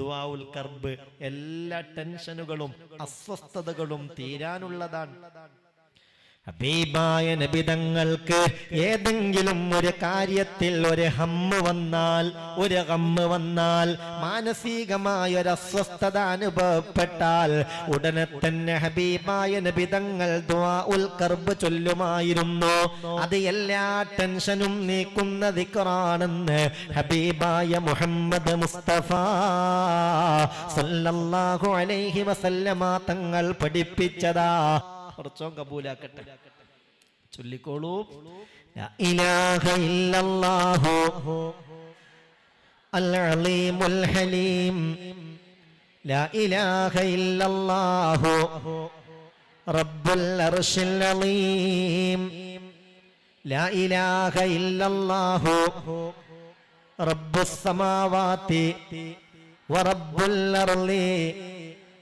ദുആഉൽ കർബ് എല്ലാ ടെൻഷനുകളും അസ്വസ്ഥതകളും തീരാനുള്ളതാണ്. ഹബീബായ നബിതങ്ങൾക്ക് ഏതെങ്കിലും ഒരു കാര്യത്തിൽ ഒരു ഹമ്മ് വന്നാൽ ഒരു ഹമ്മ് വന്നാൽ മാനസികമായ ഒരു അസ്വസ്ഥത അനുഭവപ്പെട്ടാൽ ഉടനെ തന്നെ ഹബീബായ നബിതങ്ങൾ ഉൽക്കർബ് ഉൽ കർബ് ചൊല്ലുമായിരുന്നു. അത് എല്ലാ ടെൻഷനും നീക്കുന്ന ദിക്കറാണെന്ന് ഹബീബായ മുഹമ്മദ് മുസ്തഫ സല്ലല്ലാഹു അലൈഹി വസല്ലമ തങ്ങൾ പഠിപ്പിച്ചതാ. കുറച്ചോ കബൂലാക്കട്ടെ. ചൊല്ലിക്കോളൂ. റബ്ബുൽ റബ്ബുസ് സമാവാതി വറബ്ബുൽ അർളി.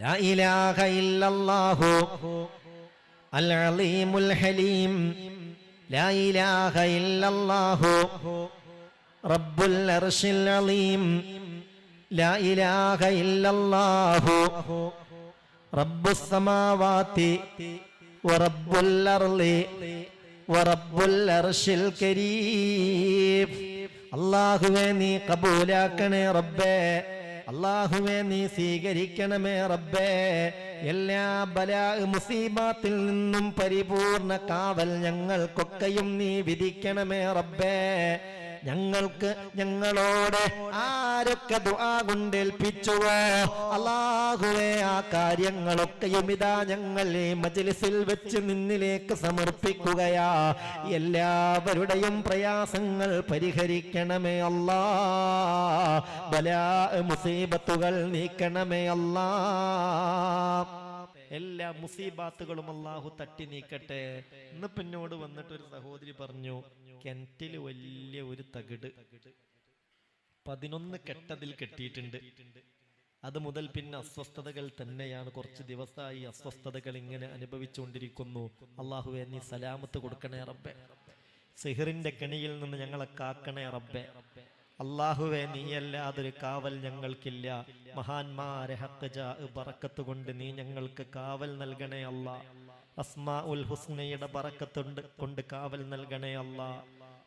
لا إله إلا الله العليم الحليم لا إله إلا الله رب العرش العظيم لا إله إلا الله رب السماوات ورب الأرض ورب العرش الكريم അള്ളാഹുവെ നീ കബൂലാക്കണേ റബ്ബേ അള്ളാഹുവെ നീ സ്വീകരിക്കണമേ റബ്ബേ. എല്ലാ ബലാ മുസീബാത്തിൽ നിന്നും പരിപൂർണ കാവൽ ഞങ്ങൾക്കൊക്കെയും നീ വിധിക്കണമേ റബ്ബേ. ഞങ്ങൾക്ക് ഞങ്ങളോട് ആരൊക്കെ കൊണ്ടേൽപ്പിച്ചുവോ? അള്ളാഹുവേ ആ കാര്യങ്ങളൊക്കെയും ഇതാ ഞങ്ങൾ ഈ മജ്ലിസിൽ വെച്ച് നിന്നിലേക്ക് സമർപ്പിക്കുകയാ. എല്ലാവരുടെയും പ്രയാസങ്ങൾ പരിഹരിക്കണമേ അല്ലാ. ബലാ മുസീബത്തുകൾ നീക്കണമേ അല്ലാ. എല്ലാ മുസീബാത്തുകളും അള്ളാഹു തട്ടി നീക്കട്ടെ. ഇന്ന് പിന്നോട് വന്നിട്ട് ഒരു സഹോദരി പറഞ്ഞു കെന്റിൽ വലിയ ഒരു തകിട് പതിനൊന്ന് കെട്ടതിൽ കെട്ടിയിട്ടുണ്ട്. അത് മുതൽ പിന്നെ അസ്വസ്ഥതകൾ തന്നെയാണ്. കുറച്ച് ദിവസമായി അസ്വസ്ഥതകൾ ഇങ്ങനെ അനുഭവിച്ചുകൊണ്ടിരിക്കുന്നു. അള്ളാഹു നീ സലാമത്ത് കൊടുക്കണേ റബ്ബെ. സിഹിറിന്റെ കെണിയിൽ നിന്ന് ഞങ്ങളെ കാക്കണേ റബ്ബെ. അള്ളാഹുവെ നീയല്ലാതൊരു കാവൽ ഞങ്ങൾക്കില്ല. മഹാന്മാരെ ഹക്കജ കൊണ്ട് നീ ഞങ്ങൾക്ക് കാവൽ നൽകണേ അല്ല. അസ്മാ ഉൽ ഹുസ്നയുടെ പറക്കത്തുണ്ട് കൊണ്ട് കാവൽ നൽകണേ അല്ല.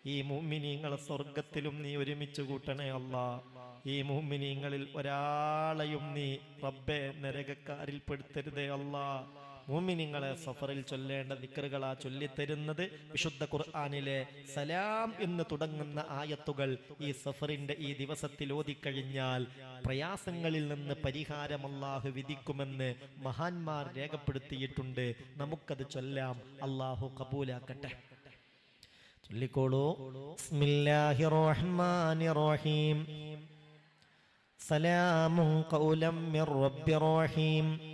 ഈ മുമ്മിനീങ്ങളെ സ്വർഗത്തിലും നീ ഒരുമിച്ച് കൂട്ടണേ അല്ല. ഈ മുമ്മിനീങ്ങളിൽ ഒരാളെയും നീ റബ്ബെ നരകക്കാരിൽ പെടുത്തരുതേ അല്ലാ. മൂമിനിങ്ങളെ സഫറിൽ ചൊല്ലേണ്ട ദിക്കറുകളാ ചൊല്ലിത്തരുന്നത് വിശുദ്ധ ഖുർആാനിലെ സലാം എന്ന് തുടങ്ങുന്ന ആയത്തുകൾ ഈ സഫറിന്റെ ഈ ദിവസത്തിൽ ഓതിക്കഴിഞ്ഞാൽ പ്രയാസങ്ങളിൽ നിന്ന് പരിഹാരം അള്ളാഹു വിധിക്കുമെന്ന് മഹാന്മാർ രേഖപ്പെടുത്തിയിട്ടുണ്ട്. നമുക്കത് ചൊല്ലാം. അള്ളാഹു കബൂലാക്കട്ടെ. ചൊല്ലിക്കോളൂ. റഹീം.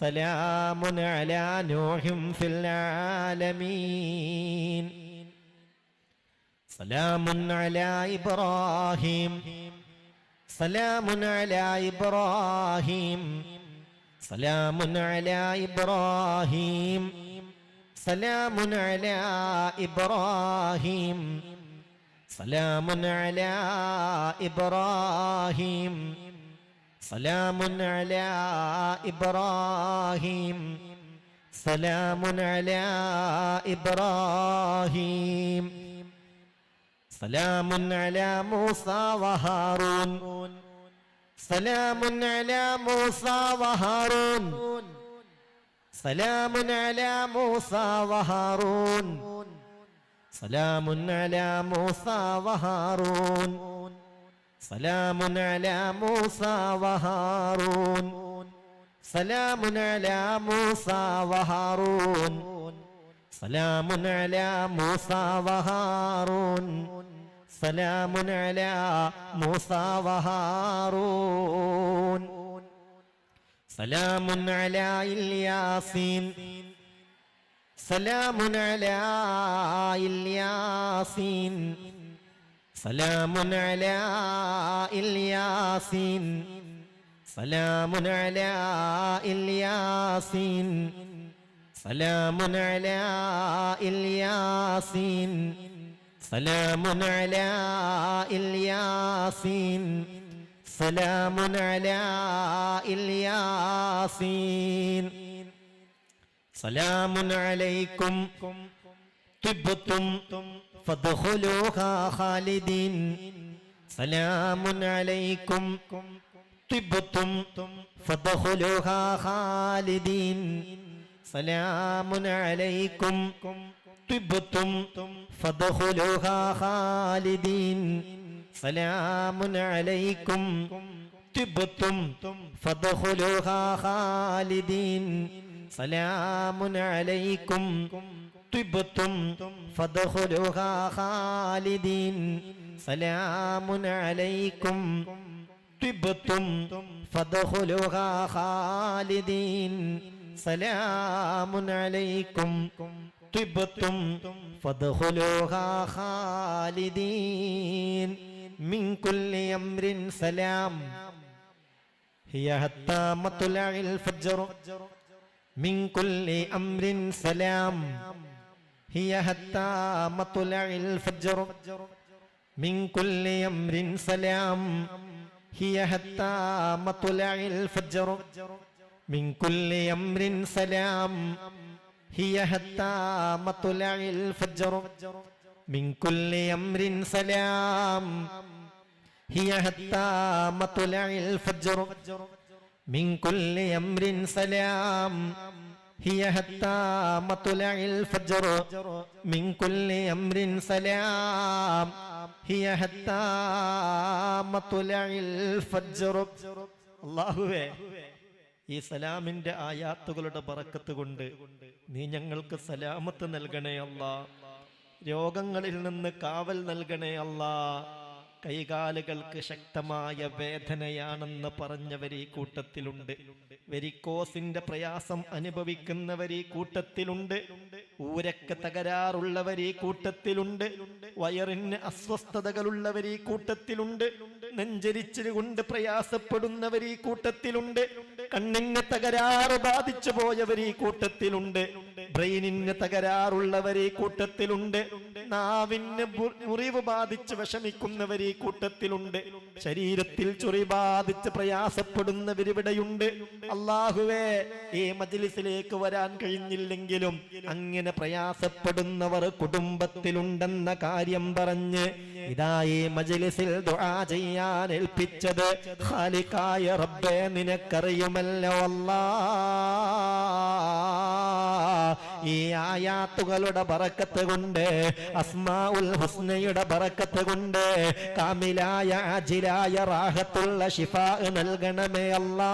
سلام على نوح في العالمين سلام على إبراهيم سلام على إبراهيم سلام على إبراهيم سلام على إبراهيم سلام على إبراهيم സലാമുൻ അലാ ഇബ്രാഹിം. സലാമുൻ അലാ ഇബ്രാഹിം. സലാമുൻ അലാ മൂസ വഹാറൂൻ സലാമുൻ അലാ മൂസ വഹാറൂൻ സലാമുൻ അലാ മൂസ വഹാറൂൻ സലാമുൻ അലാ മൂസ വഹാറൂൻ سلام على موسى وهارون. سلام على موسى وهارون. سلام على موسى وهارون. سلام على موسى وهارون. سلام على إلياسين. سلام على إلياسين. സലാമുൻ അലാ ഇല്യാസീൻ സലാമുൻ അലാ ഇല്യാസീൻ സലാമുൻ അലാ ഇല്യാസീൻ സലാമുൻ അലാ ഇല്യാസീൻ സലാമുൻ അലാ ഇല്യാസീൻ സലാമുൻ അലൈക്കും ഖാലിദീൻ സലാമുൻ അലൈക്കും തിബ്തും ഫദ്ഖുലൂഹാ ഖാലിദീൻ സലാമുൻ അലൈക്കും തിബ്തും ഫദ്ഖുലൂഹാ ഖാലിദീൻ സലാമുൻ അലൈക്കും തിബ്തും ഫദ്ഖുലൂഹാ ഖാലിദീൻ സലാമുൻ അലൈക്കും طبتم فادخلوها خالدين سلام عليكم طبتم فادخلوها خالدين سلام عليكم طبتم فادخلوها خالدين من كل أمر سلام هي حتى مطلع الفجر من كل أمر سلام هي حتى مطلع الفجر. من كل أمر سلام. هي حتى مطلع الفجر. من كل أمر سلام. هي حتى مطلع الفجر. من كل أمر سلام. هي حتى مطلع الفجر. من كل أمر سلام. هي حتى مطلع الفجر من كل أمر سلام هي حتى مطلع الفجر അള്ളാഹുവേ ഈ സലാമിന്റെ ആയാത്തുകളുടെ ബറക്കത്ത് കൊണ്ട് നീ ഞങ്ങൾക്ക് സലാമത്ത് നൽകണേ അല്ലാ രോഗങ്ങളിൽ നിന്ന് കാവൽ നൽകണേ അല്ലാ കൈകാലുകൾക്ക് ശക്തമായ വേദനയാണെന്ന് പറഞ്ഞവർ കൂട്ടത്തിലുണ്ട്. വെരിക്കോസിന്റെ പ്രയാസം അനുഭവിക്കുന്നവർ ഈ കൂട്ടത്തിലുണ്ട്. ഊരക്ക് തകരാറുള്ളവർ കൂട്ടത്തിലുണ്ട്. വയറിന് അസ്വസ്ഥതകളുള്ളവർ ഈ കൂട്ടത്തിലുണ്ട്. നെഞ്ചരിച്ചുകൊണ്ട് പ്രയാസപ്പെടുന്നവരീ കൂട്ടത്തിലുണ്ട്. കണ്ണിന് തകരാറ് ബാധിച്ചു പോയവർ കൂട്ടത്തിലുണ്ട്. ബ്രെയിനിന് തകരാറുള്ളവർ കൂട്ടത്തിലുണ്ട്. നാവിന് മുറിവ് ബാധിച്ച് വിഷമിക്കുന്നവർ ഈ കൂട്ടത്തിലുണ്ട്. ശരീരത്തിൽ ചൊറി ബാധിച്ച് പ്രയാസപ്പെടുന്നവരിവിടെയുണ്ട് അള്ളാഹുവേ ഈ മജിലിസിലേക്ക് വരാൻ കഴിഞ്ഞില്ലെങ്കിലും അങ്ങനെ പ്രയാസപ്പെടുന്നവർ കുടുംബത്തിലുണ്ടെന്ന കാര്യം പറഞ്ഞ് ഇതാ ഈ മജ്ലിസിൽ ദുആ ചെയ്യാൻ ഏൽപ്പിച്ചത്. ഖാലിക്കായ റബ്ബേ നിനക്കറിയുമല്ലോ അല്ലാ. ഈ ആയാത്തുകളുടെ ബറക്കത്ത് കൊണ്ട് അസ്മാഉൽ ഹുസ്നയുടെ ബറക്കത്ത് കൊണ്ട് കാമിലായ അജിലായ റാഹത്തുള്ള ഷിഫ നൽകണമേ അല്ലാ.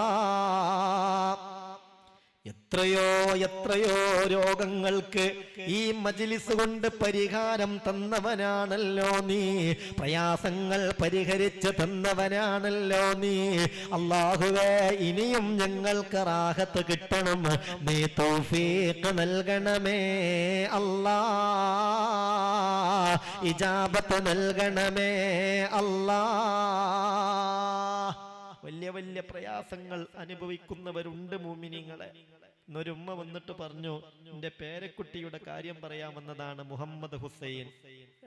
എത്രയോ എത്രയോ രോഗങ്ങൾക്ക് ഈ മജിലിസ് കൊണ്ട് പരിഹാരം തന്നവനാണല്ലോ നീ. പ്രയാസങ്ങൾ പരിഹരിച്ച് തന്നവനാണല്ലോ നീ. അള്ളാഹുവേ ഇനിയും ഞങ്ങൾക്ക് റാഹത്ത് കിട്ടണം. നീ തൗഫീഖ് നൽകണമേ അല്ലാ. ഇജാബത്ത് നൽകണമേ അല്ലാ. വലിയ വലിയ പ്രയാസങ്ങൾ അനുഭവിക്കുന്നവരുണ്ട് മൂമിനിങ്ങളെ. എന്നൊരുമ്മ വന്നിട്ട് പറഞ്ഞു എന്റെ പേരക്കുട്ടിയുടെ കാര്യം പറയാമെന്നതാണ് മുഹമ്മദ് ഹുസൈൻ.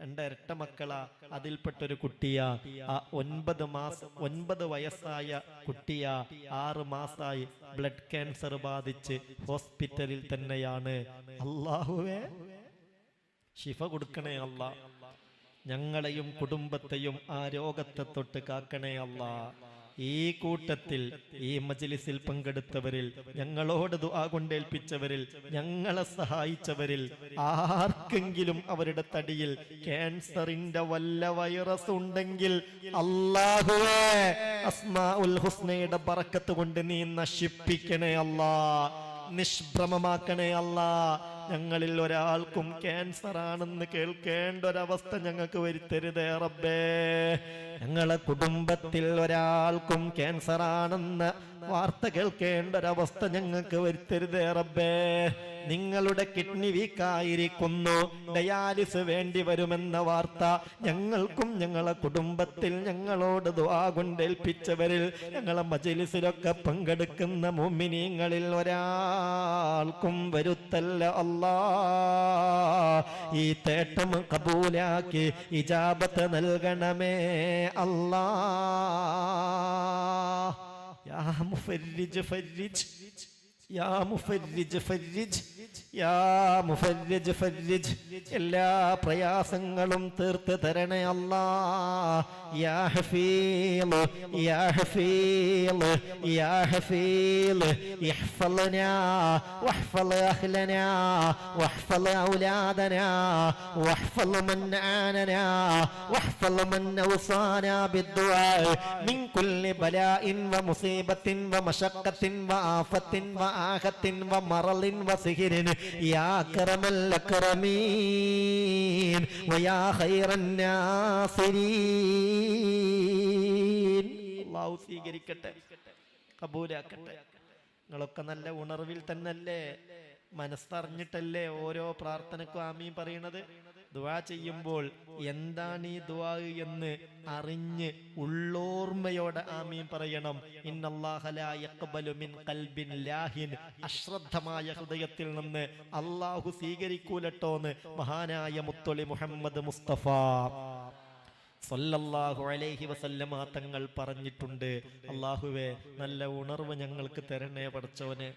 രണ്ട് ഇരട്ട മക്കളാ അതിൽപ്പെട്ടൊരു കുട്ടിയാ. ആ ഒൻപത് മാസം ഒൻപത് വയസ്സായ കുട്ടിയാ. ആറ് മാസായി ബ്ലഡ് ക്യാൻസർ ബാധിച്ച് ഹോസ്പിറ്റലിൽ തന്നെയാണ്. അള്ളാഹുവേ ശിഫ കൊടുക്കണേ അല്ല. ഞങ്ങളെയും കുടുംബത്തെയും ആ രോഗത്തെ തൊട്ട് കാക്കണേ അല്ല. ഈ കൂട്ടത്തിൽ ഈ മജിലിസിൽ പങ്കെടുത്തവരിൽ ഞങ്ങളോട് ദുആ കൊണ്ടേൽപ്പിച്ചവരിൽ ഞങ്ങളെ സഹായിച്ചവരിൽ ആർക്കെങ്കിലും അവരുടെ തടിയിൽ ക്യാൻസറിന്റെ വല്ല വൈറസ് ഉണ്ടെങ്കിൽ അള്ളാഹുവേ അസ്മാഉൽ ഹുസ്നയുടെ ബറക്കത്ത് കൊണ്ട് നീ നശിപ്പിക്കണേ അല്ലാ നിഷ്ഭ്രമമാക്കണേ അല്ല ഞങ്ങളിൽ ഒരാൾക്കും ക്യാൻസർ ആണെന്ന് കേൾക്കേണ്ട ഒരവസ്ഥ ഞങ്ങൾക്ക് വരുത്തരുതേ റബ്ബേ. ഞങ്ങളെ കുടുംബത്തിൽ ഒരാൾക്കും ക്യാൻസർ ആണെന്ന് വാർത്ത കേൾക്കേണ്ട ഒരവസ്ഥ ഞങ്ങൾക്ക് വരുത്തരുതേ റബ്ബേ. നിങ്ങളുടെ കിഡ്നി വീക്കായിരിക്കുന്നു. ഡയാലിസ് വേണ്ടി വരുമെന്ന വാർത്ത ഞങ്ങൾക്കും ഞങ്ങളെ കുടുംബത്തിൽ ഞങ്ങളോട് ദുആ കൊണ്ടേൽപ്പിച്ചവരിൽ ഞങ്ങളെ മജലിസിലൊക്കെ പങ്കെടുക്കുന്ന മുമ്മിനീങ്ങളിൽ ഒരാൾക്കും വരുത്തല്ല അല്ലാ. ഈ തേട്ടം കബൂലാക്കി ഇജാബത്ത് നൽകണമേ അല്ലാ യാ മുഫരിജ് ഫരിജ്. യാ ഫരിജ്. يا مفرج فرج إلا بريس انغلوم ترت ترن الله يا حفيل يا حفيل يا حفيل يحفلنا واحفل أخلنا واحفل أولادنا واحفل من آننا واحفل من أوصانا بالدعاء من كل بلاء ومصيبة ومشقة وآفة وآخة ومرل وسهر يا أكرم الأكرمين ويا خير الناصرين الله സ്വീകരിക്കട്ടെ കബൂലാക്കട്ടെ നിങ്ങളൊക്കെ നല്ല ഉണർവിൽ തന്നല്ലേ മനസ്സറിഞ്ഞിട്ടല്ലേ ഓരോ പ്രാർത്ഥനക്കും ആമീൻ പറയണത് ദുആ ചെയ്യുമ്പോൾ എന്താണ് ഈ ദുവാ എന്ന് അറിഞ്ഞ് ഉള്ളോർമ്മയോടെ ആമീൻ പറയണം. കൽബിൻ ലാഹിൻ. അശ്രദ്ധമായ ഹൃദയത്തിൽ നിന്ന് അള്ളാഹു സ്വീകരിക്കൂലട്ടോന്ന് മഹാനായ മുത്തൊളി മുഹമ്മദ് മുസ്തഫ. സൊല്ലാഹു അലൈഹി വസല്ലമ തങ്ങൾ പറഞ്ഞിട്ടുണ്ട് അള്ളാഹുവേ നല്ല ഉണർവ് ഞങ്ങൾക്ക് തരണേ പഠിച്ചവന്